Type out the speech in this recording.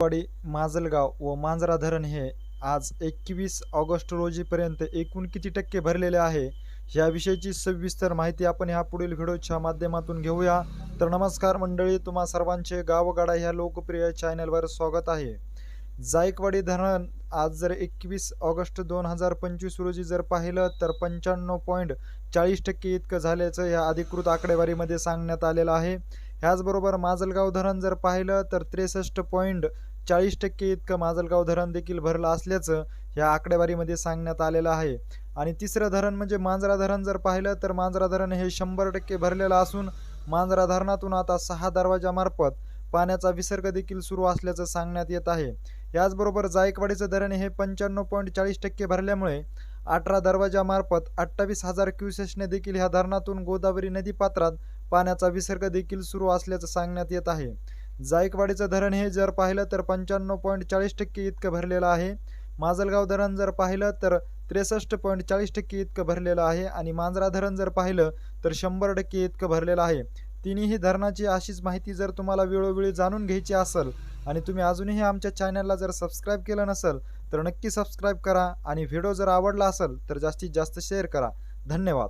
वाडी माजलगाव व मांजरा धरण हे आज एकवीस ऑगस्ट रोजीपर्यंत एकूण किती टक्के भरलेले आहे याविषयीची सविस्तर माहिती आपण ह्या पुढील व्हिडिओच्या माध्यमातून घेऊया. तर नमस्कार मंडळी तुम्हा सर्वांचे गावगाडा ह्या लोकप्रिय चॅनलवर स्वागत आहे. जायकवाडी धरण आज जर एकवीस ऑगस्ट दोन हजार पंचवीस रोजी जर पाहिलं तर पंच्याण्णव पॉईंट चाळीस टक्के इतकं झाल्याचं या अधिकृत आकडेवारीमध्ये सांगण्यात आलेलं आहे. ह्याचबरोबर माजलगाव धरण जर पाहिलं तर त्रेसष्ट पॉईंट चाळीस टक्के इतकं माजलगाव धरण देखील भरलं असल्याचं ह्या आकडेवारीमध्ये सांगण्यात आलेलं आहे. आणि तिसरं धरण म्हणजे मांजरा धरण जर पाहिलं तर मांजरा धरण हे शंभर टक्के भरलेलं असून मांजरा धरणातून आता सहा दरवाजामार्फत पाण्याचा विसर्ग देखील सुरू असल्याचं सांगण्यात येत आहे. याचबरोबर जायकवाडीचं धरण हे पंच्याण्णव पॉईंट चाळीस टक्के भरल्यामुळे अठरा दरवाजामार्फत अठ्ठावीस हजार क्युसेसने देखील ह्या धरणातून गोदावरी नदीपात्रात पाण्याचा विसर्ग देखील सुरू असल्याचं सांगण्यात येत आहे. जायकवाडीचं धरण हे जर पाहिलं तर पंच्याण्णव पॉईंट चाळीस टक्के इतकं भरलेलं आहे. माजलगाव धरण जर पाहिलं तर त्रेसष्ट पॉईंट चाळीस टक्के इतकं भरलेलं आहे आणि मांजरा धरण जर पाहिलं तर शंभर टक्के इतकं भरलेलं आहे. तिन्ही धरणाची अशीच माहिती जर तुम्हाला वेळोवेळी जाणून घ्यायची असेल आणि तुम्ही अजूनही आमच्या चॅनलला जर सबस्क्राईब केलं नसेल तर नक्की सबस्क्राईब करा आणि व्हिडिओ जर आवडला असेल तर जास्तीत जास्त शेअर करा. धन्यवाद.